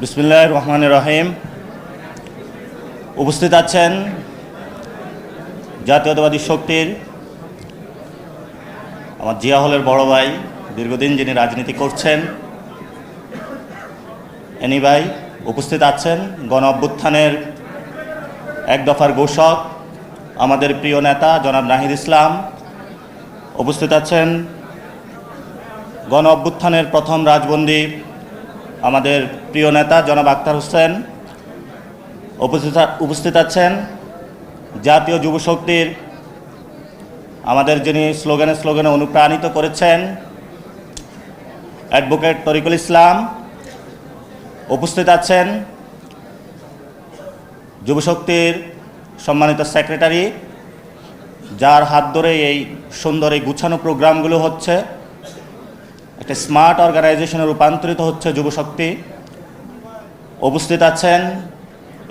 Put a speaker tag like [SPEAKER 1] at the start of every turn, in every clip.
[SPEAKER 1] বিসমুল্লাহ রহমান রহিম। উপস্থিত আছেন জাতীয়তাবাদী শক্তির আমার জিয়া হলের বড় ভাই, দীর্ঘদিন যিনি রাজনীতি করছেন, এনি ভাই উপস্থিত আছেন, গণ অভ্যুত্থানের এক দফার ঘোষক, আমাদের প্রিয় নেতা জনাব নাহিদ ইসলাম। উপস্থিত আছেন গণ অভ্যুত্থানের প্রথম রাজবন্দী আমাদের প্রিয় নেতা জনাব আক্তার হোসেন উপস্থিত আছেন। জাতীয় যুব শক্তির আমাদের যিনি স্লোগানে স্লোগানে অনুপ্রাণিত করেছেন, অ্যাডভোকেট তরিকুল ইসলাম উপস্থিত আছেন। যুবশক্তির সম্মানিত সেক্রেটারি, যার হাত ধরে এই সুন্দর এই গুছানো প্রোগ্রামগুলো হচ্ছে। একটা স্মার্ট অর্গানাইজেশনে রূপান্তরিত হচ্ছে যুবশক্তি। উপস্থিত আছেন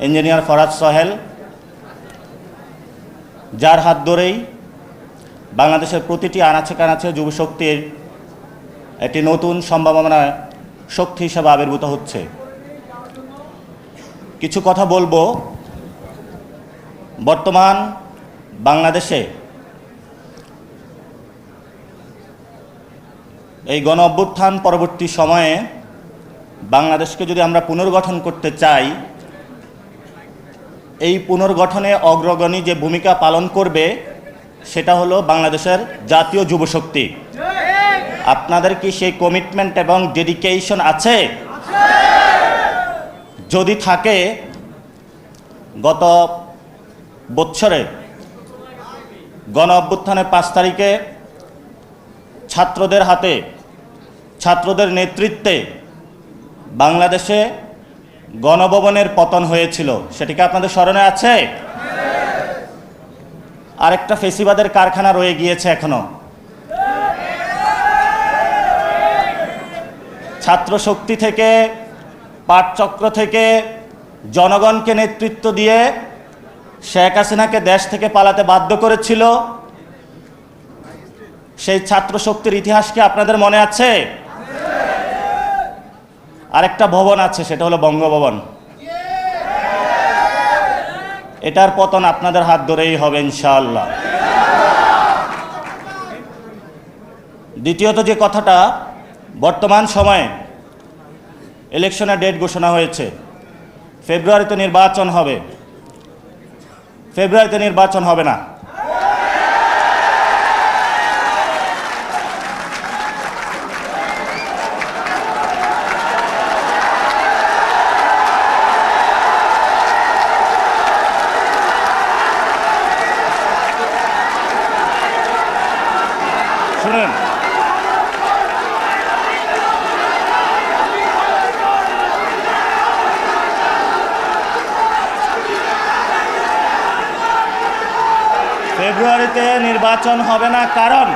[SPEAKER 1] ইঞ্জিনিয়ার ফরাজ সোহেল, যার হাত ধরেই বাংলাদেশের প্রতিটি আনাচে কানাচে যুবশক্তির একটি নতুন সম্ভাবনা শক্তি হিসাবে আবির্ভূত হচ্ছে। কিছু কথা বলব। বর্তমান বাংলাদেশে এই গণ অভ্যুত্থান পরবর্তী সময়ে বাংলাদেশকে যদি আমরা পুনর্গঠন করতে চাই, এই পুনর্গঠনে অগ্রগণী যে ভূমিকা পালন করবে, সেটা হলো বাংলাদেশের জাতীয় যুবশক্তি। আপনাদের কি সেই কমিটমেন্ট এবং ডেডিকেশন আছে? যদি থাকে, গত বৎসরে গণ অভ্যুত্থানের পাঁচ তারিখে ছাত্রদের হাতে ছাত্রদের নেতৃত্বে বাংলাদেশে গণভবনের পতন হয়েছিল। সেটি কি আপনাদের স্মরণে আছে? আরেকটা ফেসিবাদের কারখানা রয়ে গিয়েছে এখনও। ছাত্র শক্তি থেকে পাটচক্র থেকে জনগণকে নেতৃত্ব দিয়ে শেখ হাসিনাকে দেশ থেকে পালাতে বাধ্য করেছিল। সেই ছাত্র শক্তির ইতিহাস কি আপনাদের মনে আছে? আরেকটা ভবন আছে, সেটা হলো বঙ্গভবন। এটার পতন আপনাদের হাত ধরেই হবে, ইনশাআল্লাহ। দ্বিতীয়ত যে কথাটা, বর্তমান সময়ে ইলেকশনের ডেট ঘোষণা হয়েছে। ফেব্রুয়ারিতে নির্বাচন হবে। ফেব্রুয়ারিতে নির্বাচন হবে না। ফেব্রুয়ারিতে নির্বাচন হবে না, কারণ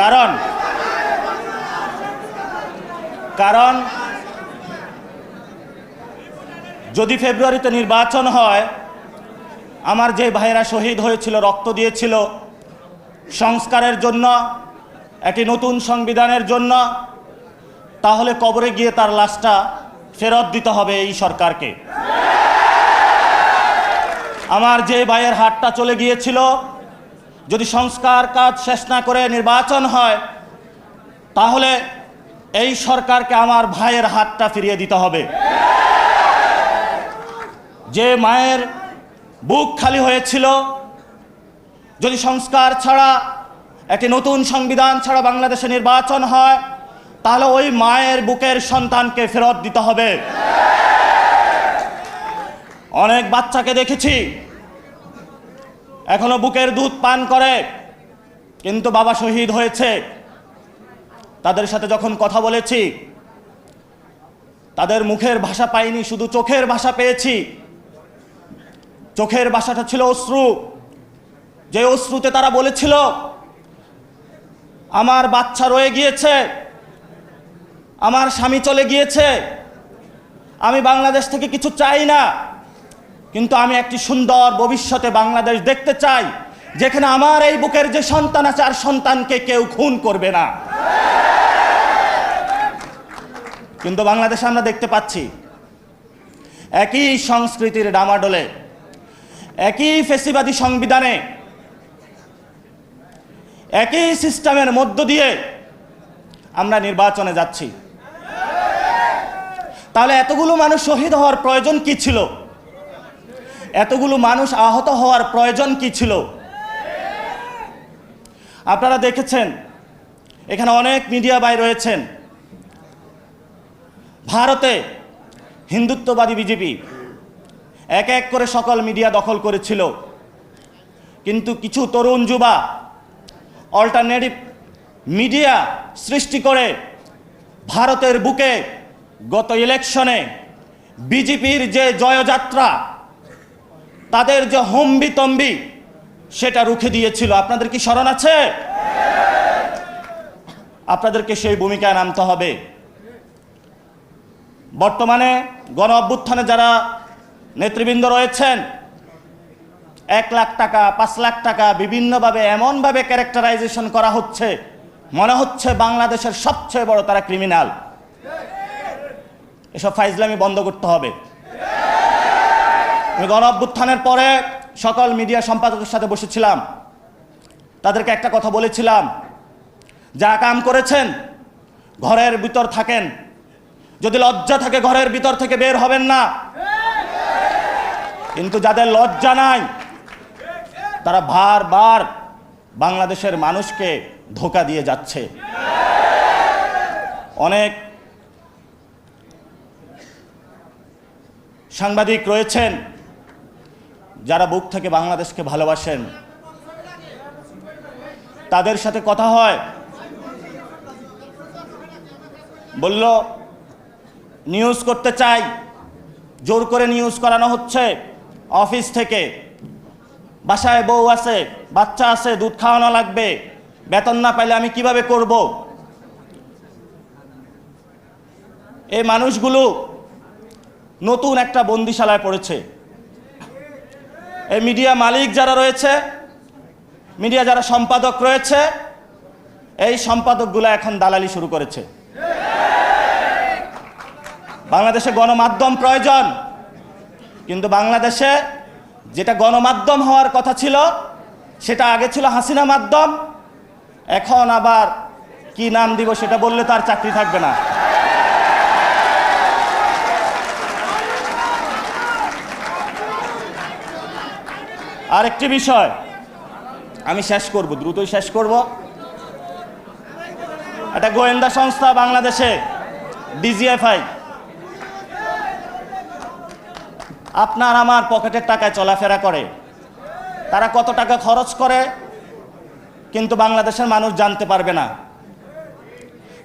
[SPEAKER 1] কারণ কারণ যদি ফেব্রুয়ারিতে নির্বাচন হয়, আমার যে ভাইয়েরা শহীদ হয়েছিল, রক্ত দিয়েছিল, সংস্কারের জন্য, একটি নতুন সংবিধানের জন্য, তাহলে কবরে গিয়ে তার লাশটা ফেরত দিতে হবে এই সরকারকে। আমার যে ভাইয়ের হাতটা চলে গিয়েছিল, যদি সংস্কার কাজ শেষ না করে নির্বাচন হয়, তাহলে এই সরকারকে আমার ভাইয়ের হাতটা ফিরিয়ে দিতে হবে। যে মায়ের বুক খালি হয়েছিল, যদি সংস্কার ছাড়া, একটি নতুন সংবিধান ছাড়া বাংলাদেশে নির্বাচন হয় তাহলে ওই মায়ের বুকের সন্তানকে ফেরত দিতে হবে। অনেক বাচ্চাকে দেখেছি, এখনও বুকের দুধ পান করে, কিন্তু বাবা শহীদ হয়েছে। তাদের সাথে যখন কথা বলেছি, তাদের মুখের ভাষা পাইনি, শুধু চোখের ভাষা পেয়েছি। চোখের ভাষাটা ছিল অশ্রু। যে অশ্রুতে তারা বলেছিল, আমার বাচ্চা রয়ে গিয়েছে আমার স্বামী চলে গিয়েছে। আমি বাংলাদেশ থেকে কিছু চাই না, কিন্তু আমি একটি সুন্দর ভবিষ্যতে বাংলাদেশ দেখতে চাই, যেখানে আমার এই বুকের যে সন্তান আছে, আর সন্তানকে কেউ খুন করবে না। কিন্তু বাংলাদেশে আমরা দেখতে পাচ্ছি, একই সংস্কৃতির ডামাডোলে, একই ফেসিবাদী সংবিধানে, একই সিস্টেমের মধ্য দিয়ে আমরা নির্বাচনে যাচ্ছি। তাহলে এতগুলো মানুষ শহীদ হওয়ার প্রয়োজন কি ছিল? এতগুলো মানুষ আহত হওয়ার প্রয়োজন কি ছিল? আপনারা দেখেছেন, এখানে অনেক মিডিয়া ভাই রয়েছেন। ভারতে হিন্দুত্ববাদী বিজেপি এক এক করে সকল মিডিয়া দখল করেছিল। কিন্তু কিছু তরুণ যুবা অল্টারনেটিভ মিডিয়া সৃষ্টি করে ভারতের বুকে গত ইলেকশনে বিজেপির যে জয়যাত্রা, তাদের যে হম্বি তম্বি সেটা রুখে দিয়েছিল। আপনাদের কি স্মরণ আছে? আপনাদেরকে সেই ভূমিকায় নামতে হবে। বর্তমানে গণ অভ্যুত্থানে যারা নেতৃবৃন্দ রয়েছেন, এক লাখ টাকা, পাঁচ লাখ টাকা বিভিন্নভাবে, এমনভাবে ক্যারেক্টারাইজেশন করা হচ্ছে, মনে হচ্ছে বাংলাদেশের সবচেয়ে বড় তারা ক্রিমিনাল। এসব ফাইজলামি বন্ধ করতে হবে। আমি গণ পরে সকল মিডিয়া সম্পাদকের সাথে বসেছিলাম। তাদেরকে একটা কথা বলেছিলাম। যা কাম করেছেন, ঘরের ভিতর থাকেন। যদি লজ্জা থাকে, ঘরের ভিতর থেকে বের হবেন না। কিন্তু যাদের লজ্জা নাই, তারা বারবার বাংলাদেশের মানুষকে ধোকা দিয়ে যাচ্ছে। অনেক সাংবাদিক রয়েছেন, যারা বুক থেকে বাংলাদেশকে ভালোবাসেন। তাদের সাথে কথা হয়। বলল নিউজ করতে চাই। জোর করে নিউজ করানো হচ্ছে। অফিস থেকে। বাসায় বউ আছে, বাচ্চা আছে, দুধ খাওয়ানো লাগবে। বেতন না পাইলে আমি কীভাবে করব? এই মানুষগুলো নতুন একটা বন্দিশালায় পড়েছে। এই মিডিয়া মালিক যারা রয়েছে, মিডিয়া যারা সম্পাদক রয়েছে, এই সম্পাদকগুলো এখন দালালি শুরু করেছে। বাংলাদেশে গণমাধ্যম প্রয়োজন, কিন্তু বাংলাদেশে যেটা গণমাধ্যম হওয়ার কথা ছিল, সেটা আগে ছিল হাসিনা মাধ্যম, এখন আবার কি নাম দিব সেটা বললে তার চাকরি থাকবে না। আরেকটি বিষয়। আমি শেষ করব, দ্রুতই শেষ করব। একটা গোয়েন্দা সংস্থা বাংলাদেশে, ডিজিএফআই। আপনার আমার পকেটের টাকায় চলাফেরা করে। তারা কত টাকা খরচ করে, কিন্তু বাংলাদেশের মানুষ জানতে পারবে না।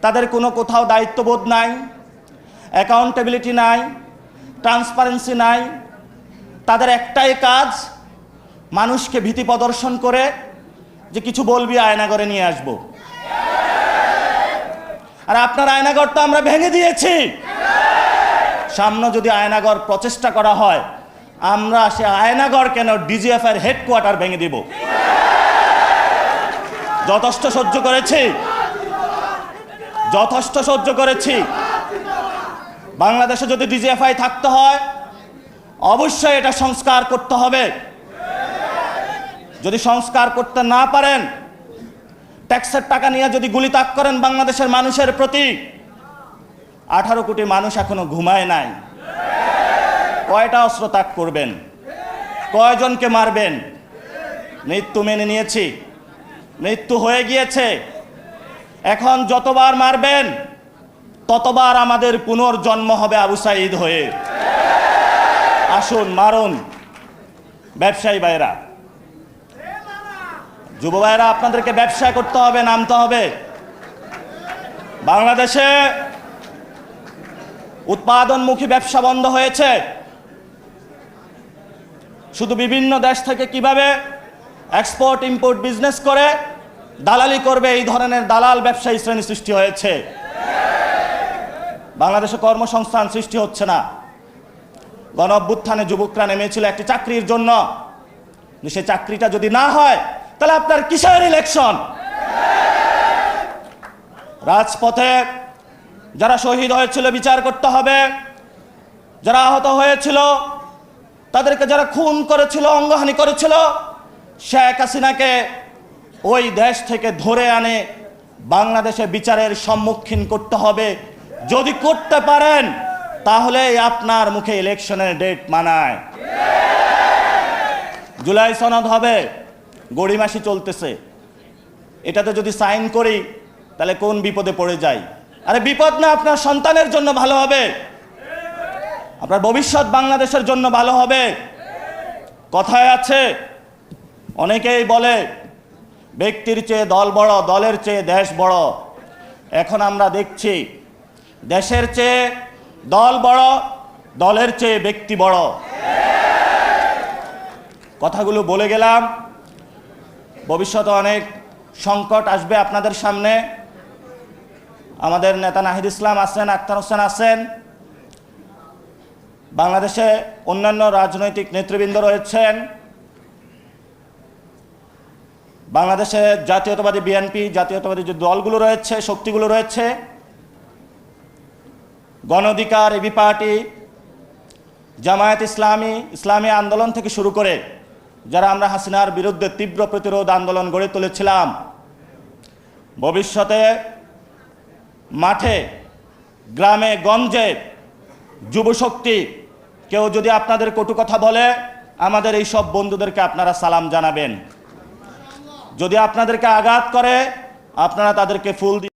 [SPEAKER 1] তাদের কোনো কোথাও দায়িত্ববোধ নাই অ্যাকাউন্টেবিলিটি নাই ট্রান্সপারেন্সি নাই। তাদের একটাই কাজ মানুষকে ভীতি প্রদর্শন করে যে কিছু বলবি, আয়নাগরে নিয়ে আসব। আর আপনার আয়নাগর তো আমরা ভেঙে দিয়েছি। সামনে যদি আয়নাগর প্রচেষ্টা করা হয়, আমরা সে আয়নাগর কেন ডিজিএফ এর হেডকোয়ার্টার ভেঙে দিব? যথেষ্ট সহ্য করেছি। যথেষ্ট সহ্য করেছি। বাংলাদেশে যদি ডিজিএফআই থাকতে হয়, অবশ্যই এটা সংস্কার করতে হবে। যদি সংস্কার করতে না পারেন, ট্যাক্সের টাকা নিয়ে যদি গুলি তাক করেন বাংলাদেশের মানুষের প্রতি, আঠারো কোটি মানুষ এখনও ঘুমায় নাই। কয়টা অস্ত্র তাক করবেন? কয়জনকে মারবেন? মৃত্যু মেনে নিয়েছি। মৃত্যু হয়ে গিয়েছে। এখন যতবার মারবেন, ততবার আমাদের পুনর্জন্ম হবে আবু সাইদ হয়ে। আসুন, মারুন। ব্যবসায়ী ভাইরা যুব ভাইরা, আপনাদেরকে ব্যবসা করতে হবে, নামতে হবে। বাংলাদেশে উৎপাদনমুখী ব্যবসা বন্ধ হয়েছে। শুধু বিভিন্ন দেশ থেকে কীভাবে এক্সপোর্ট ইম্পোর্ট বিজনেস করে, দালালি করবে, এই ধরনের দালাল ব্যবসায়ী শ্রেণি সৃষ্টি হয়েছে। বাংলাদেশে কর্মসংস্থান সৃষ্টি হচ্ছে না। গণ অভ্যুত্থানে যুবকরা নেমেছিল একটি চাকরির জন্য। সে চাকরিটা যদি না হয় তাহলে আপনার কিসের ইলেকশন রাজপথে যারা শহীদ হয়েছিল, বিচার করতে হবে। যারা আহত হয়েছিল, তাদেরকে যারা খুন করেছিল, অঙ্গহানি করেছিল, শেখ হাসিনাকে ওই দেশ থেকে ধরে আনে। বাংলাদেশে বিচারের সম্মুখীন করতে হবে। যদি করতে পারেন, তাহলে আপনার মুখে ইলেকশনের ডেট মানায়। জুলাই সনদ হবে। গড়িমাসি চলতেছে। এটাতে যদি সাইন করি, তাহলে কোন বিপদে পড়ে যাই? আরে বিপদ না, আপনার সন্তানের জন্য ভালো হবে। আপনার ভবিষ্যৎ বাংলাদেশের জন্য ভালো হবে। কথায় আছে, অনেকেই বলে, ব্যক্তির চেয়ে দল বড়, দলের চেয়ে দেশ বড়। এখন আমরা দেখছি, দেশের চেয়ে দল বড়, দলের চেয়ে ব্যক্তি বড়। কথাগুলো বলে গেলাম ভবিষ্যতে অনেক সংকট আসবে আপনাদের সামনে। আমাদের নেতা নাহিদ ইসলাম আছেন আক্তার হোসেন আছেন। বাংলাদেশে অন্যান্য রাজনৈতিক নেতৃবৃন্দ রয়েছেন। বাংলাদেশে জাতীয়তাবাদী বিএনপি, জাতীয়তাবাদী যে দলগুলো রয়েছে, শক্তিগুলো রয়েছে। গণ অধিকার, এবি পার্টি, জামায়াত ইসলামী ইসলামী আন্দোলন থেকে শুরু করে যারা আমরা হাসিনার বিরুদ্ধে তীব্র প্রতিরোধ আন্দোলন গড়ে তুলেছিলাম, ভবিষ্যতে মাঠে, গ্রামে, গঞ্জে যুবশক্তি কেউ যদি আপনাদের কটু কথা বলে, আমাদের এই সব বন্ধুদেরকে আপনারা সালাম জানাবেন। যদি আপনাদেরকে আঘাত করে, আপনারা তাদেরকে ফুল দিয়ে